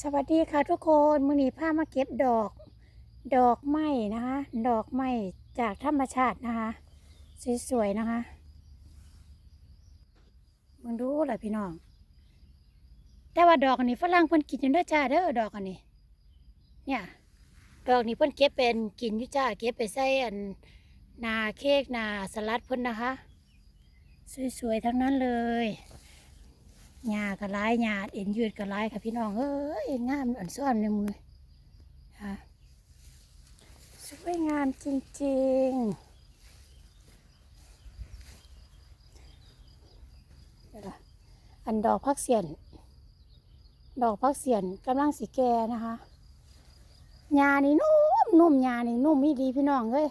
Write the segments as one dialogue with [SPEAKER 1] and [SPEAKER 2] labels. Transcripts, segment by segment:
[SPEAKER 1] สวัสดีค่ะทุกคนมื้อนี้พามาเก็บดอก ดอกไม้นะคะ ดอกไม้จากธรรมชาตินะคะสวยๆนะคะมึงดูแหละพี่น้อง แต่ว่าดอกอันนี้ฝรั่งเพิ่นกินอยู่เด้อจ้าเด้อดอกอันนี้ เนี่ยดอกนี้เพิ่นเก็บเป็นกินอยู่จ้าเก็บไปใส่อันนาเค้กนาสลัดเพิ่นนะคะ สวยๆทั้งนั้นเลย หญ้ากระไรหญ้าเอ็นยืดกระไรค่ะพี่น้องเอ้ยงามอ่อนซ้อนในมือค่ะสวยงามจริงๆเดี๋ยวอันดอกพักเสียน ดอกพักเสียนกำลังสีแก่นะคะหญ้านี่นุ่มนุ่มหญ้านี่นุ่มมีดีพี่น้องเอ้ย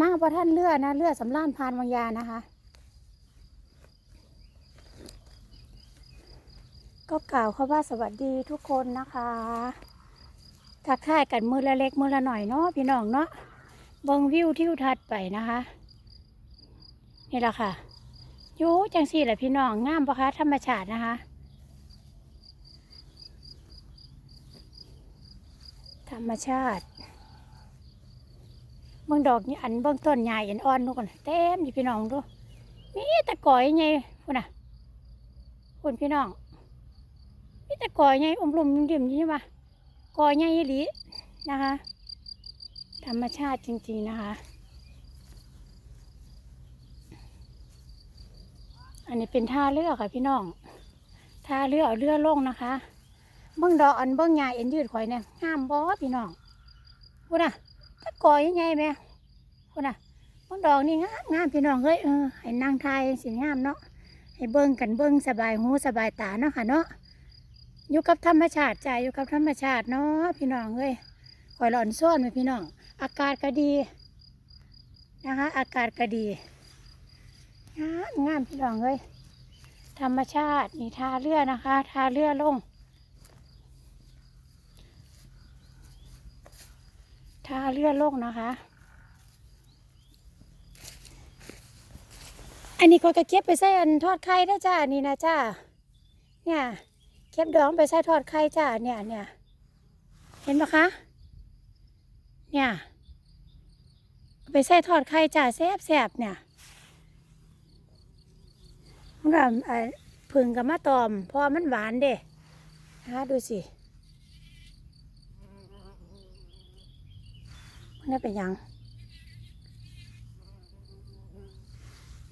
[SPEAKER 1] มาประท่านเลือนะเลือสำล้านพานวังยานะคะ ก็กล่าวเขาว่าสวัสดีทุกคนนะคะทักทายกันมือละเล็กมือละหน่อยเนาะพี่น้องเนาะเบิงวิวทิวทัศน์ไปนะคะ นี่แหละค่ะยูจังสี่แหละพี่น้องงามปะคะธรรมชาตินะคะ ธรรมชาติเบิ่งดอกนี่อันเบิ่งต้นใหญ่อันอ่อนดูกันเต็มอยู่พี่น้องดูมีตะกอยไงคุณน่ะคุณพี่น้อง มีแตะกอยไงอมลมดิ่มๆนี่มากอยไงอีหลีนะคะ ธรรมชาติจริงๆนะคะ อันนี้เป็นท่าเรือค่ะพี่น้องท่าเรือเอาเรือลงนะคะเบิ่งดอกอันเบิ่งใหญ่เอ็นยืดข่อยเนี่ยงามบ่พี่น้องคุณน่ะตะกอยยังไงแม่คนน่ะมันดอกนี่งามงามพี่น้องเอ้ยเออให้นางไทยสิงามเนาะให้เบิ่งกันเบิ่งสบายหูสบายตาเนาะค่ะเนาะ อยู่กับธรรมชาติใจอยู่กับธรรมชาติเนาะพี่น้องเอ้ยคอยหลอนซ่อนไหมพี่น้อง อากาศก็ดีนะคะ อากาศก็ดีงามงามพี่น้องเอ้ยธรรมชาตินี่ทาเรือนะคะ ทาเรือลง ทาเลือลกนะคะ อันนี้ก็จะเก็บไปใส่อันทอดไข่ได้จ้านี่นะจ้าเนี่ย เก็บดองไปใส่ทอดไข่จ้าเนี่ยเนี่ยเห็นปะคะ เนี่ย ไปใส่ทอดไข่จ้าแซ่บแซบเนี่ยมันแบบเอ่อผึ่งกับมะตอมพอมันหวานเด้นะดูสิมันได้เป็นยัง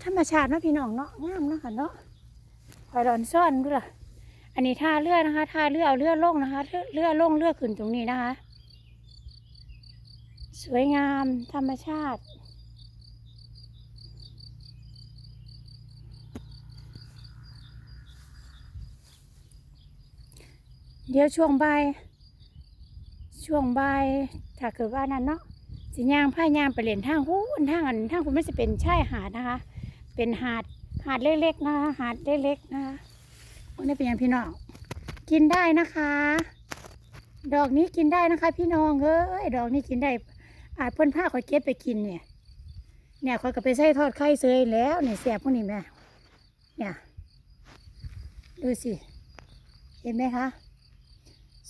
[SPEAKER 1] ธรรมชาติเนาะพี่น้องเนาะงามเนาะค่ะเนาะคอยรอนซ่อนด้วยล่ะ อันนี้ท่าเรือนะคะท่าเรือเอาเรือล่งนะคะเรือล่งเรือขึ้นตรงนี้นะคะ สวยงามธรรมชาติเดี๋ยวช่วงบ่าย ช่วงบ่ายถ้าเกิดว่านั้นเนาะสิย่างผ้ายางไปเล่นทางหู้นทางอันทางคุณไม่จะเป็นชายหาดนะคะ เป็นหาดหาดเล็กๆนะคะหาดเล็กๆนะคะ อันนี้เป็นย่างพี่น้อง กินได้นะคะ ดอกนี้กินได้นะคะ พี่น้องเอ้ยดอกนี้กินได้อาจเพิ่นผ้าคอยเก็บไปกินเนี่ย เนี่ยคอยก็ไปใส่ทอดไข่เสยแล้วเนี่ยแสบพวกนี้แม่เนี่ยดูสิเห็นไหมคะ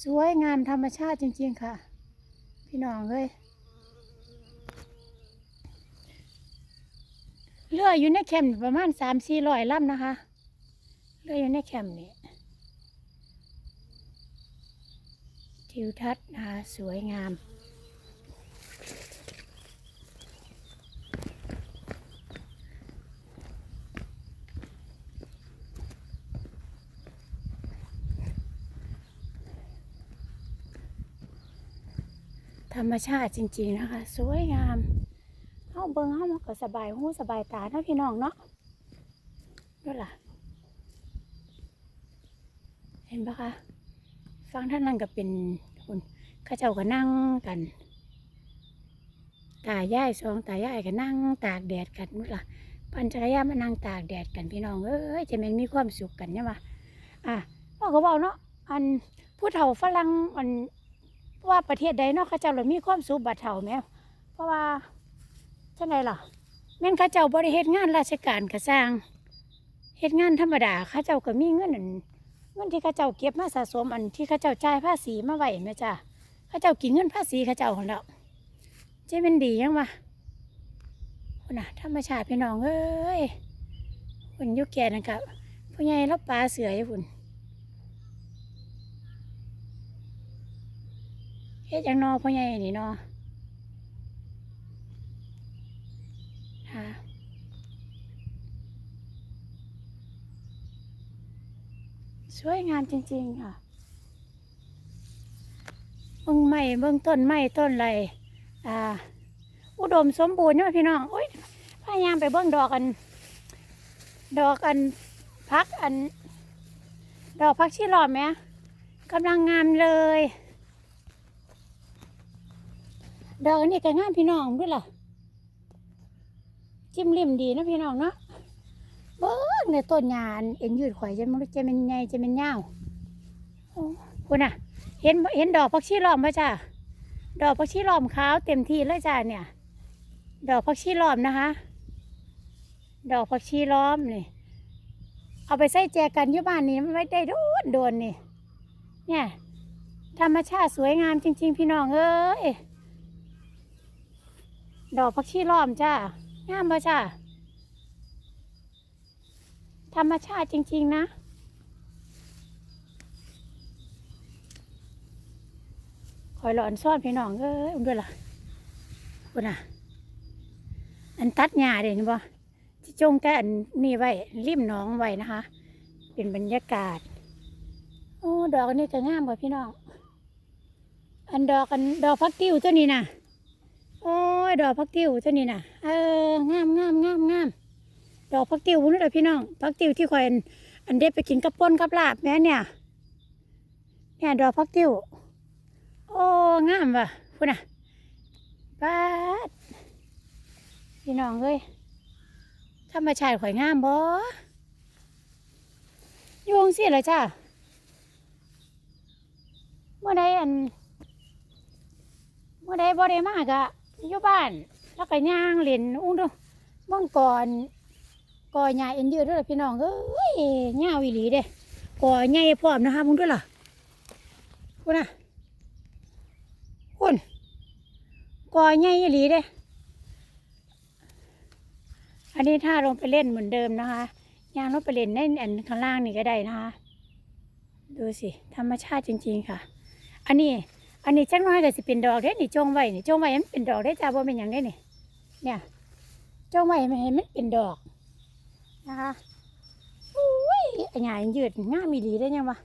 [SPEAKER 1] สวยงามธรรมชาติจริง ๆ ค่ะ พี่น้องเอ้ยเรืออยู่ในแคมป์ประมาณสามสี่ร้อยลำนะคะ เรือยู่ในแคมป์นี่ทิวทัศน์นะคะสวยงาม ธรรมชาติจริงๆนะคะ สวยงามเอาเบิ้งเอามันก็สบายหูสบายตาเนาะพี่น้องเนาะด้วยล่ะ เห็นปะคะฟังท่านนั่นก็เป็นคนข้าเจ้าก็นั่งกัน ตายายสองตายายก็นั่งตากแดดกันนู่นล่ะปัญจักรยานมานั่งตากแดดกันพี่น้องเอ้ยจะมันมีความสุขกันใช่ไหมอะพ่อก็บอกเนาะอันผู้เฒ่าฝรั่งอันว่าประเทศใดเนาะเขาเจ้าเรามีความสุขบัดเท่าแหม่เพราะว่าจังไดล่ะแม่นเขาเจ้าบริเฮ็ดงานราชการก็สร้างเฮ็ดงานธรรมดาข้าเจ้าก็มีเงินอัน เงินที่ข้าเจ้าเก็บมาสะสมอันที่ข้าเจ้าจ่ายภาษีมาไหว้แม่จ้าข้าเจ้ากินเงินภาษีข้าเจ้าของเราเจ๊เป็นดียังวะคุณน่ะธรรมชาติพี่น้องเอ้ยคุณอยุคแก่นะครับพ่อใหญ่รับปลาเสืออยู่คุณเฮ็ดหยังนอพ่อใหญ่นี่นอค่ะ สวยงามจริง ๆ ค่ะเบื้องไม้เบื้องต้นไม้ต้นไรอ่า อุดมสมบูรณ์เนาะพี่น้องโอ้ยพยายามไปเบื้องดอกอัน ดอกอันพักอัน ดอกพักชีหลอมไหมกำลังงามเลย ดอกอันนี้ก็งามพี่น้องด้วยล่ะ จิ้มริมดีนะพี่น้องเนาะ เบิ้งในต้นยานเอ็นยืดข่อยจะมันจะเป็นไงจะเป็นยาวโอ้คุณน่ะ เห็นเห็นดอกพักชีล้อมไหมจ้าดอกพักชีล้อมขาวเต็มที่เลยจ้าเนี่ย ดอกพักชีล้อมนะคะ ดอกพักชีล้อมนี่ เอาไปใส่แจกันอยู่บ้านนี่มันไม่ได้โดนโดนนี่ เนี่ยธรรมชาติสวยงามจริง ๆ พี่น้องเอ้ย ดอกพักชีล้อมจ้างามป่จ้า ธรรมชาติจริง ๆ นะคอยหลอนซ่อนพี่น้องเอ้ยอุ้มด้วยล่ะคุณน่ะ อันตัดหญ้าเด่นบ่ที่จงแต่อันนี่ไว้ริมหน้องไว้นะคะ เป็นบรรยากาศ โอ้ ดอกอันนี้ก็งามกว่าพี่น้อง อันดอกอันดอกพักติ้วตัวนี้น่ะ โอ้ย ดอกพักติ้วตัวนี้น่ะ เออ งามงามงามงาม ดอกพักติวพุ่นเลยพี่น้องพักติวที่คอยอันเด็ดไปกินกับป่นกับลาบแม่เนี่ย เนี่ยดอกพักติวโอ้งามว่ะพุ่นน่ะป้าดพี่น้องเอ้ยธรรมชาติข่อยงามบ่ยวงสิเลยจ้าเมื่อใดอันเมื่อใดบ่ได้มากอะอยู่บ้าน แล้วก็ย่างเล่นอุ้งดูเมื่อก่อน กอใหญ่เอ็นยืดด้วยล่ะพี่น้องเอ้ยเงาอีหลีเด้กอใหญ่พร้อมนะคะมึงด้วยล่ะคุณน่ะคุณกอใหญ่อีหลีเด้อันนี้ถ้าลงไปเล่นเหมือนเดิมนะคะยางลงไปเล่นในอันข้างล่างนี่ก็ได้นะคะดูสิธรรมชาติจริง ๆค่ะ อันนี้ อันนี้จังน้อยก็สิเป็นดอกเด้นี่จงไว้นี่จงไว้ให้มันเป็นดอกได้จ้าบ่เป็นอย่างได้นี่เนี่ยจงไว้ให้มันให้มันเป็นดอก นะคะอุ้ยอันใหญ่ยืดง่ามมีดีได้ยังวะ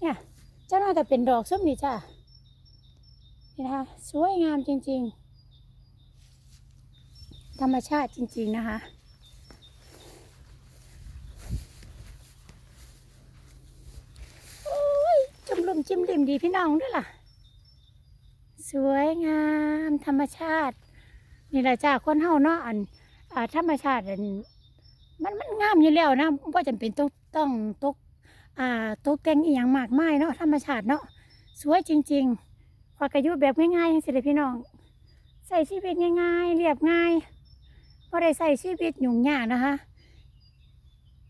[SPEAKER 1] เนี่ยเจ้าน่าจะเป็นดอกส้มนี่จ้านี่นะคะสวยงามจริง ๆ ธรรมชาติจริง ๆ นะคะโอ้ยจมลมจิ้มริมดีพี่น้องด้วยล่ะ สวยงามธรรมชาติ นี่แหละจ้าคนเฮาเนาะอันอ่าธรรมชาติอัน มันมันงามอยู่แล้วนะว่าจำเป็นต้องต้องตกอ่าตกแต่งอีหยังมากมายเนาะธรรมชาติเนาะสวยจริงๆความกระยุแบบง่ายๆสิเด้อพี่น้องใส่ชีวิตง่ายๆเรียบง่ายบ่ได้ใส่ชีวิตยุ่งยากนะคะ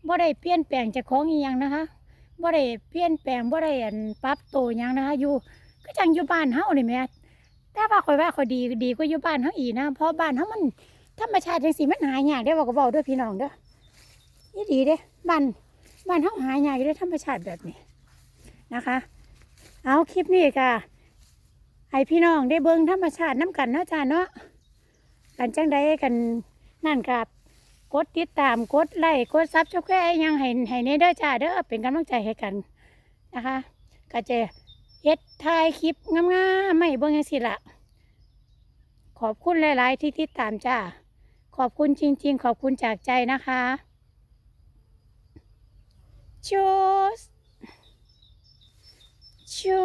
[SPEAKER 1] บ่ได้เปลี่ยนแปลงจากของอีหยังนะคะบ่ได้เปลี่ยนแปลงบ่ได้อันปรับโตัวหยังนะคะอยู่ก็จังอยู่บ้านเฮานี่แม่แต่ว่าข่อยว่าข่อยดีดีกว่าอยู่บ้านเฮาอีกนะเพราะบ้านเฮามันธรรมชาติจังซี่มันหายากได้อว่าก็เว้าด้วยพี่น้องเด้อ นี่ดีเด้บ้านบ้านเฮาหายากอยู่ด้อธรรมชาติแบบนี้นะคะ เอาคลิปนี้ก็ให้พี่น้องได้เบิ่งธรรมชาติน้ำกันเนาะจ้าเนาะกันจังใดกันนั่นครับกดติดตามกดไลค์กดซับสไครต์ยังให้ให้ในเด้อจ้าเด้อเป็นกำลังใจให้กันนะคะก็จะเฮ็ดถ่ายคลิปงามๆไม่เบิ่งจังซี่ล่ะขอบคุณหลาย ๆ ที่ติดตามจ้าขอบคุณจริง ๆ ขอบคุณจากใจนะคะ ชูสชู